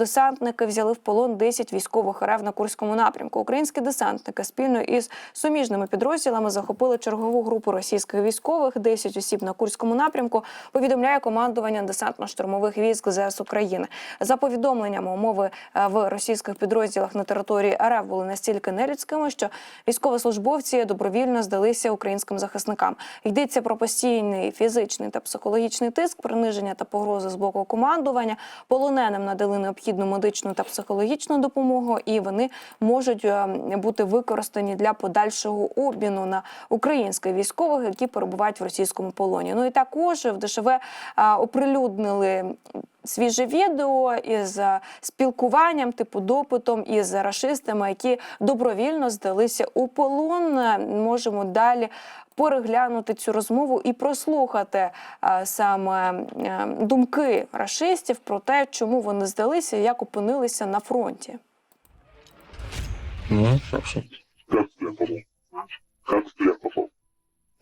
Десантники взяли в полон 10 військових РФ на Курському напрямку. Українські десантники спільно із суміжними підрозділами захопили чергову групу російських військових. 10 осіб на Курському напрямку. Повідомляє командування десантно-штурмових військ ЗС України. За повідомленнями умови е, в російських підрозділах на території РФ були настільки нелюдськими, що військовослужбовці добровільно здалися українським захисникам. Йдеться про постійний фізичний та психологічний тиск, приниження та погрози з боку командування. Полоненим надали необхідну медичну та психологічну допомогу, і вони можуть е, бути використані для подальшого обміну на українських військових, які перебувають в російському полоні. Ну і також в ДШВ е, оприлюднили свіже відео із е, спілкуванням, типу допитом із рашистами, які добровільно здалися у полон. Можемо далі переглянути цю розмову і прослухати е, саме е, думки рашистів про те, чому вони здалися і як опинилися на фронті. Ну. Как в попал? Как в попал?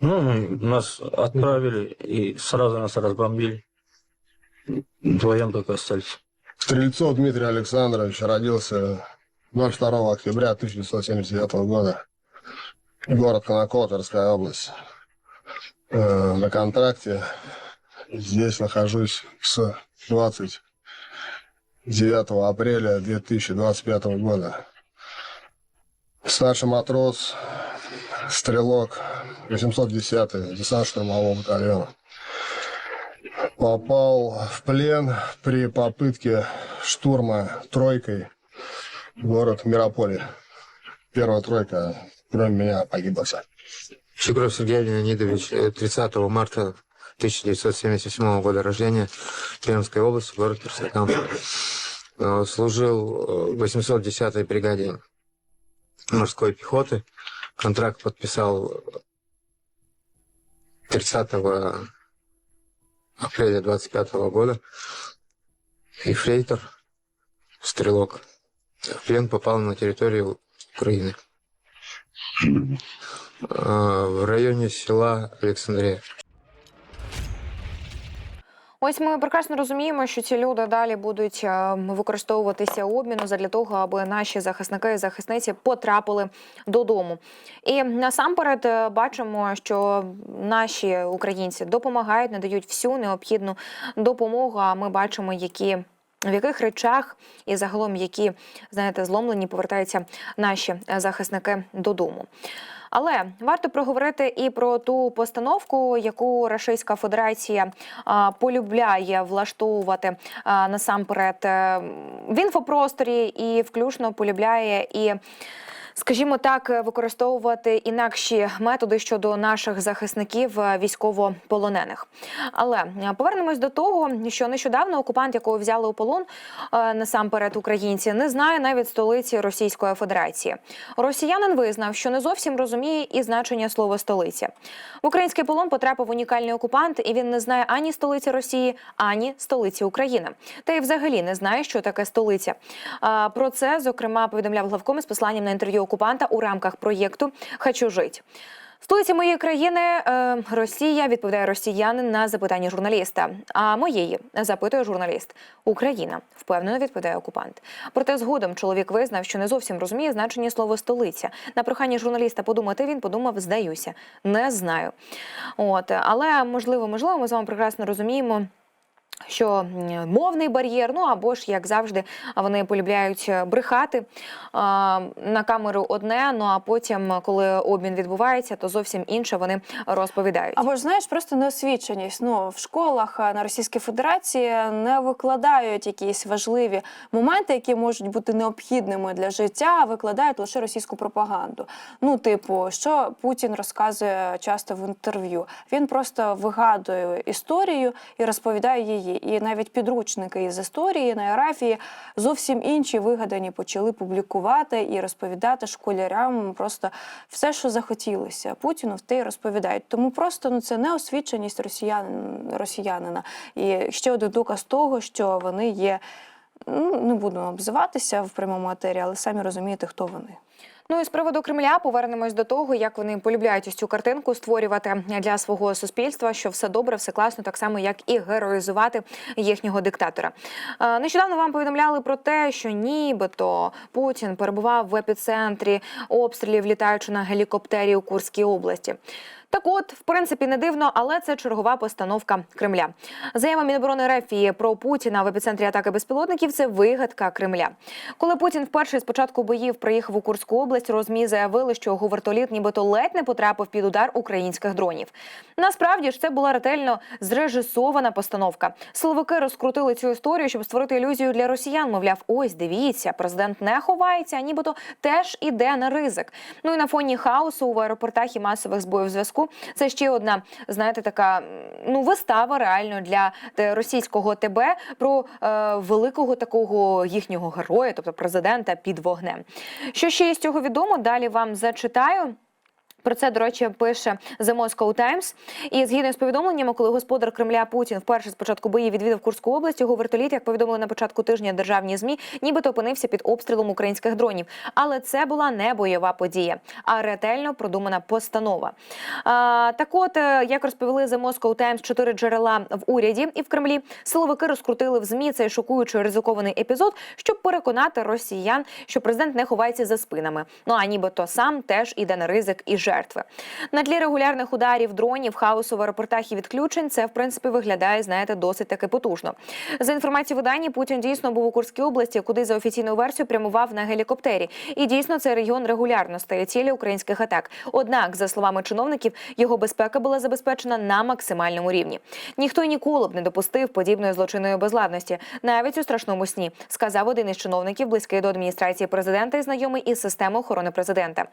Ну, нас отправили и сразу нас разбомбили. Вдвоем только остались. Стрельцов Дмитрий Александрович родился 02 октября 1979 года. Город Тверская область. Э, на контракте. Здесь нахожусь с 29 апреля 2025 года. Старший матрос, стрелок 810 десант штурмового батальона. Попал в плен при попытке штурма тройкой город Мирополе. Первая тройка, кроме меня, погибла. Щегров Сергей Леонидович, э, 30 марта 1977 года рождения, Пермской области, город Персикам. Э, Служил э, в 810-й бригаде морской пехоты. Контракт подписал 30 апреля 25 года. И фрейтор, стрелок, в плен попал на территорию Украины. Э, В районе села Александрия. Ось ми прекрасно розуміємо, що ці люди далі будуть е, використовуватися обміну для того, аби наші захисники і захисниці потрапили додому. І насамперед е, бачимо, що наші українці допомагають, надають всю необхідну допомогу. А ми бачимо, які. В яких речах і загалом які знаєте зломлені повертаються наші е, захисники додому. Але варто проговорити і про ту постановку, яку Рашистська Федерація полюбляє влаштовувати насамперед е, в інфопросторі і включно полюбляє і. Скажімо так, використовувати інакші методи щодо наших захисників е, військовополонених. Але е, повернемось до того, що нещодавно окупант, якого взяли у полон е, насамперед українці, не знає навіть столиці Російської Федерації. Росіянин визнав, що не зовсім розуміє і значення слова столиця. В український полон потрапив унікальний окупант, і він не знає ані столиці Росії, ані столиці України. Та й взагалі не знає, що таке столиця. Про це зокрема повідомляв главком із посланням на інтерв'ю окупанта у рамках проєкту Хочу жить. Столиця моєї країни е, Росія відповідає росіянин на запитання журналіста. А моєї запитує журналіст. Україна впевнено відповідає окупант. Проте згодом чоловік визнав, що не зовсім розуміє значення слова столиця. На прохання журналіста подумати він подумав, здаюся, не знаю. От але можливо, можливо, ми з вами прекрасно розуміємо. Що мовний бар'єр, ну або ж як завжди, вони полюбляють е, брехати на камеру одне. Ну а потім, коли обмін відбувається, то зовсім інше вони розповідають. Або ж знаєш, просто неосвіченість. Ну в школах е, на Російській Федерації не викладають якісь важливі моменти, які можуть бути необхідними для життя, а викладають лише російську пропаганду. Ну, типу, що Путін розказує часто в інтерв'ю. Він просто вигадує історію і розповідає її. І навіть підручники із історії на арафії зовсім інші вигадані почали публікувати і розповідати школярям просто все, що захотілося. Путіну в те й розповідають. Тому просто ну це неосвіченість росіян, росіянина. І ще один доказ того, що вони є. Ну, не будемо обзиватися в прямому етері, але самі розумієте, хто вони. Ну і з приводу Кремля повернемось до того, як вони полюбляють ось цю картинку створювати для свого суспільства, що все добре, все класно, так само як і героїзувати їхнього диктатора. Е, Нещодавно вам повідомляли про те, що нібито Путін перебував в епіцентрі обстрілів, літаючи на гелікоптері у Курській області. Так от, в принципі, не дивно, але це чергова постановка Кремля. Заява Міноборони Рефії про Путіна в епіцентрі атаки безпілотників це вигадка Кремля. Коли Путін вперше з початку боїв приїхав у Курську область, розмі заявили, що його вертоліт нібито ледь не потрапив під удар українських дронів. Насправді ж це була ретельно зрежисована постановка. Силовики розкрутили цю історію, щоб створити ілюзію для росіян. Мовляв, ось дивіться, президент не ховається, а нібито теж іде на ризик. Ну і на фоні хаосу в аеропортах і масових збоїв зв'язку. Це ще одна, знаєте, така ну вистава реально для російського ТБ про е, великого такого їхнього героя, тобто президента під вогнем. Що ще з цього відомо? Далі вам зачитаю. Про це, до речі, пише The Moscow Times. І згідно з повідомленнями, коли господар Кремля Путін вперше з початку боїв відвідав Курську область, його вертоліт, як повідомили на початку тижня державні змі, нібито опинився під обстрілом українських дронів. Але це була не бойова подія, а ретельно продумана постанова. А, так, от е, як розповіли The Moscow Times, чотири джерела в уряді і в Кремлі, силовики розкрутили в змі цей шокуючий ризикований епізод, щоб переконати росіян, що президент не ховається за спинами. Ну а нібито сам теж іде на ризик і жертви. На тлі регулярних ударів, дронів, хаосу в аеропортах і відключень це в принципі виглядає, знаєте, досить таки потужно. За інформацією видання, Путін дійсно був у Курській області, куди за офіційною версією прямував на гелікоптері. І дійсно цей регіон регулярно стає цілі українських атак. Однак, за словами чиновників, його безпека була забезпечена на максимальному рівні. Ніхто й ніколи б не допустив подібної злочинної безладності, навіть у страшному сні, сказав один із чиновників, близький до адміністрації президента і знайомий із системи охорони президента.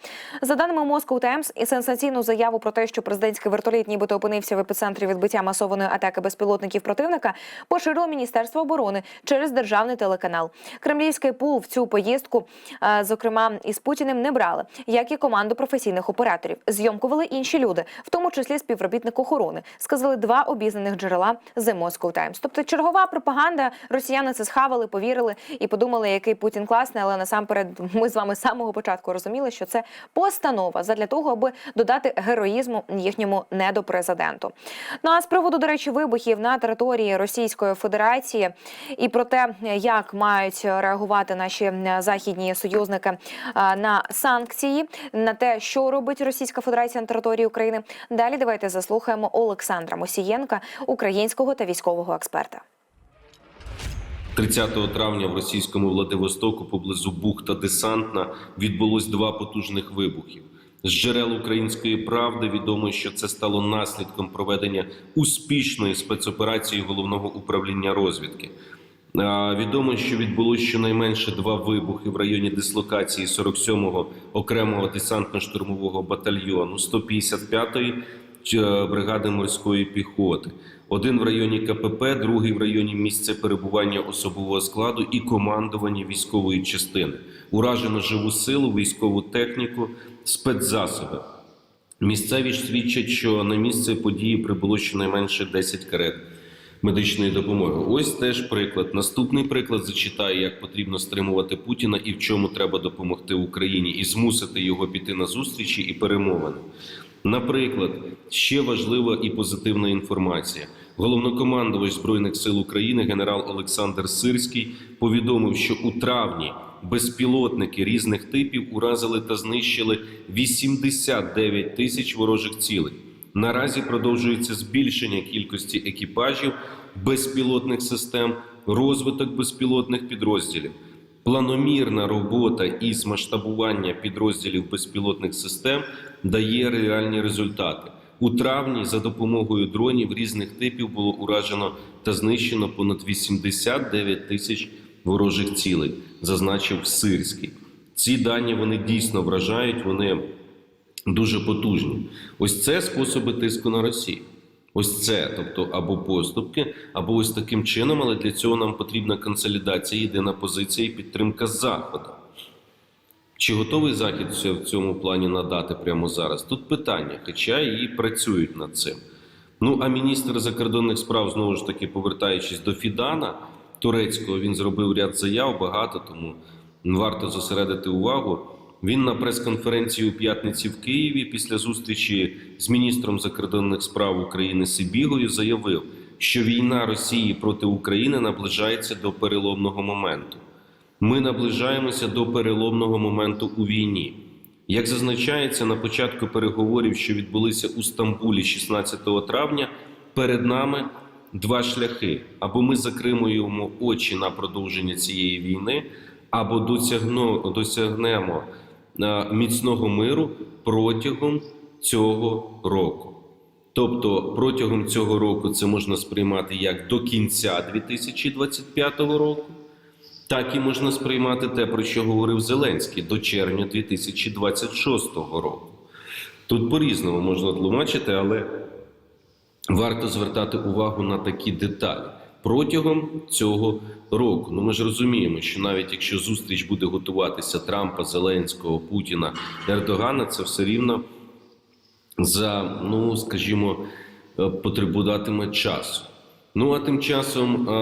За даними Moscow Times, і сенсаційну заяву про те, що президентський вертоліт нібито опинився в епіцентрі відбиття масованої атаки безпілотників противника, поширило Міністерство оборони через державний телеканал. Кремлівський пул в цю поїздку, е, зокрема із Путіним, не брали, як і команду професійних операторів. Зйомку вели інші люди, в тому числі співробітник охорони, сказали два обізнаних джерела The Moscow Times. Тобто чергова пропаганда. Росіяни це схавали, повірили і подумали, який Путін класний. Але насамперед, ми з вами з самого початку розуміли, що це постанова задля того, аби додати героїзму їхньому недопрезиденту. Ну а з приводу, до речі, вибухів на території Російської Федерації і про те, як мають реагувати наші західні союзники на санкції, на те, що робить Російська Федерація на території України. Далі давайте заслухаємо Олександра Мосієнка, українського та військового експерта. 30 травня в російському Владивостоку поблизу бухта Десантна відбулось два потужних вибухів. З джерел української правди відомо, що це стало наслідком проведення успішної спецоперації головного управління розвідки. Відомо, що відбулося щонайменше два вибухи в районі дислокації 47-го окремого десантно-штурмового батальйону 155-ї ч- бригади морської піхоти. Один в районі КПП, другий в районі місця перебування особового складу і командування військової частини. Уражено живу силу, військову техніку, спецзасоби. Місцеві свідчать, що на місце події прибуло щонайменше 10 карет медичної допомоги. Ось теж приклад. Наступний приклад зачитає, як потрібно стримувати Путіна і в чому треба допомогти Україні, і змусити його піти на зустрічі і перемовини. Наприклад, ще важлива і позитивна інформація. Головнокомандувач збройних сил України генерал Олександр Сирський повідомив, що у травні безпілотники різних типів уразили та знищили 89 тисяч ворожих цілей. Наразі продовжується збільшення кількості екіпажів безпілотних систем, розвиток безпілотних підрозділів. Планомірна робота із масштабування підрозділів безпілотних систем дає реальні результати. У травні за допомогою дронів різних типів було уражено та знищено понад 89 тисяч ворожих цілей, зазначив Сирський. Ці дані вони дійсно вражають, вони дуже потужні. Ось це способи тиску на Росію. Ось це, тобто або поступки, або ось таким чином, але для цього нам потрібна консолідація, єдина позиція і підтримка Заходу. Чи готовий Захід в цьому плані надати прямо зараз? Тут питання, хоча і працюють над цим. Ну а міністр закордонних справ, знову ж таки, повертаючись до Фідана турецького, він зробив ряд заяв багато, тому варто зосередити увагу. Він на прес-конференції у п'ятниці в Києві після зустрічі з міністром закордонних справ України Сибігою заявив, що війна Росії проти України наближається до переломного моменту. Ми наближаємося до переломного моменту у війні. Як зазначається на початку переговорів, що відбулися у Стамбулі 16 травня, перед нами два шляхи: або ми закримуємо очі на продовження цієї війни, або досягнемо е, міцного миру протягом цього року. Тобто протягом цього року це можна сприймати як до кінця 2025 року, так і можна сприймати те, про що говорив Зеленський до червня 2026 року. Тут по-різному можна тлумачити, але варто звертати увагу на такі деталі протягом цього року. Ну ми ж розуміємо, що навіть якщо зустріч буде готуватися Трампа, Зеленського, Путіна, Ердогана, це все рівно за, ну скажімо, е, потребуватиме часу. Ну а тим часом е,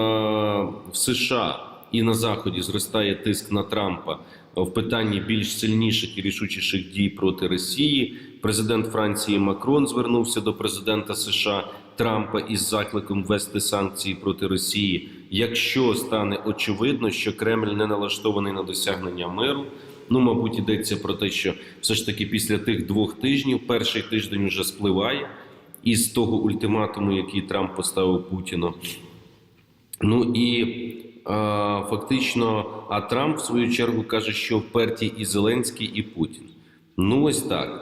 в США і на Заході зростає тиск на Трампа в питанні більш сильніших і рішучіших дій проти Росії. Президент Франції Макрон звернувся до президента США Трампа із закликом ввести санкції проти Росії, якщо стане очевидно, що Кремль не налаштований на досягнення миру. Ну, мабуть, йдеться про те, що все ж таки після тих двох тижнів перший тиждень вже спливає із того ультиматуму, який Трамп поставив Путіну. Ну і а, фактично, а Трамп в свою чергу каже, що вперті і Зеленський, і Путін. Ну ось так.